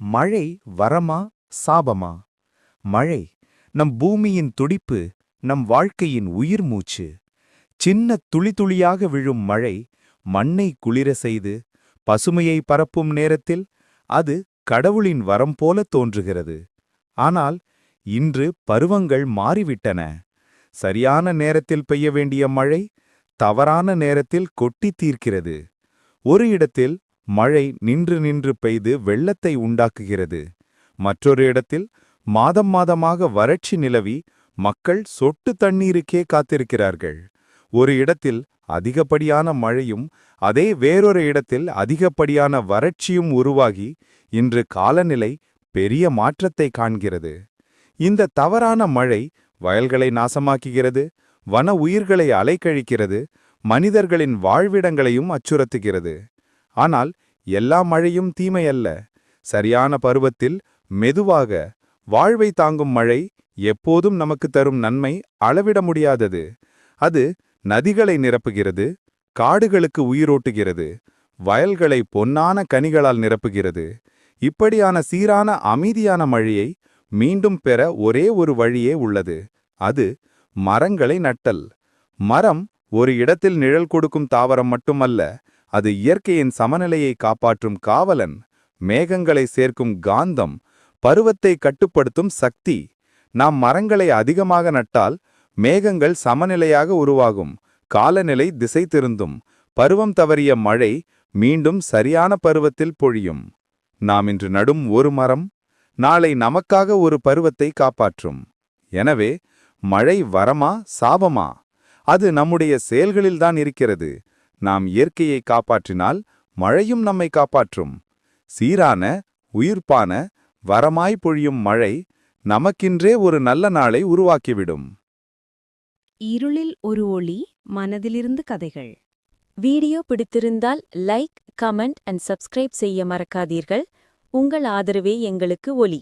மழை வரமா சாபமா? மழை நம் பூமியின் துடிப்பு நம் வாழ்க்கையின் உயிர் மூச்சு. சின்ன துளி துளியாக விழும் மழை மண்ணை குளிர செய்து பசுமையை பரப்பும் நேரத்தில் அது கடவுளின் வரம் போல தோன்றுகிறது. ஆனால் இன்று பருவங்கள் மாறிவிட்டன. சரியான நேரத்தில் பெய்ய வேண்டிய மழை தவறான நேரத்தில் கொட்டித் தீர்க்கிறது. ஒரு இடத்தில் மழை நின்று நின்று பெய்து வெள்ளத்தை உண்டாக்குகிறது. மற்றொரு இடத்தில் மாதம் மாதமாக வறட்சி நிலவி மக்கள் சொட்டு தண்ணீருக்கே காத்திருக்கிறார்கள். ஒரு இடத்தில் அதிகப்படியான மழையும் அதே வேறொரு இடத்தில் அதிகப்படியான வறட்சியும் உருவாகி இன்று காலநிலை பெரிய மாற்றத்தை காண்கிறது. இந்த தவறான மழை வயல்களை நாசமாக்குகிறது வன உயிர்களை அலைக்கழிக்கிறது மனிதர்களின் வாழ்விடங்களையும் அச்சுறுத்துகிறது. ஆனால் எல்லா மழையும் தீமையல்ல. சரியான பருவத்தில் மெதுவாக வாழ்வை தாங்கும் மழை எப்போதும் நமக்கு தரும் நன்மை அளவிட முடியாதது. அது நதிகளை நிரப்புகிறது காடுகளுக்கு உயிரோட்டுகிறது வயல்களை பொன்னான கனிகளால் நிரப்புகிறது. இப்படியான சீரான அமைதியான மழையை மீண்டும் பெற ஒரே ஒரு வழியே உள்ளது. அது மரங்களை நட்டல். மரம் ஒரு இடத்தில் நிழல் கொடுக்கும் தாவரம் மட்டுமல்ல அது இயற்கையின் சமநிலையை காப்பாற்றும் காவலன் மேகங்களை சேர்க்கும் காந்தம் பருவத்தை கட்டுப்படுத்தும் சக்தி. நாம் மரங்களை அதிகமாக நட்டால் மேகங்கள் சமநிலையாக உருவாகும் காலநிலை திசை திருந்தும் பருவம் தவறிய மழை மீண்டும் சரியான பருவத்தில் பொழியும். நாம் இன்று நடும் ஒரு மரம் நாளை நமக்காக ஒரு பருவத்தை காப்பாற்றும். எனவே மழை வரமா சாபமா? அது நம்முடைய செயல்களில்தான் இருக்கிறது. நாம் இயற்கையை காப்பாற்றினால் மழையும் நம்மை காப்பாற்றும். சீரான உயிர்ப்பான வரமாய் பொழியும் மழை நமக்கின்றே ஒரு நல்ல நாளை உருவாக்கிவிடும். இருளில் ஒரு ஒளி மனதிலிருந்து கதைகள். வீடியோ பிடித்திருந்தால் லைக் கமெண்ட் அண்ட் சப்ஸ்கிரைப் செய்ய மறக்காதீர்கள். உங்கள் ஆதரவே எங்களுக்கு ஒலி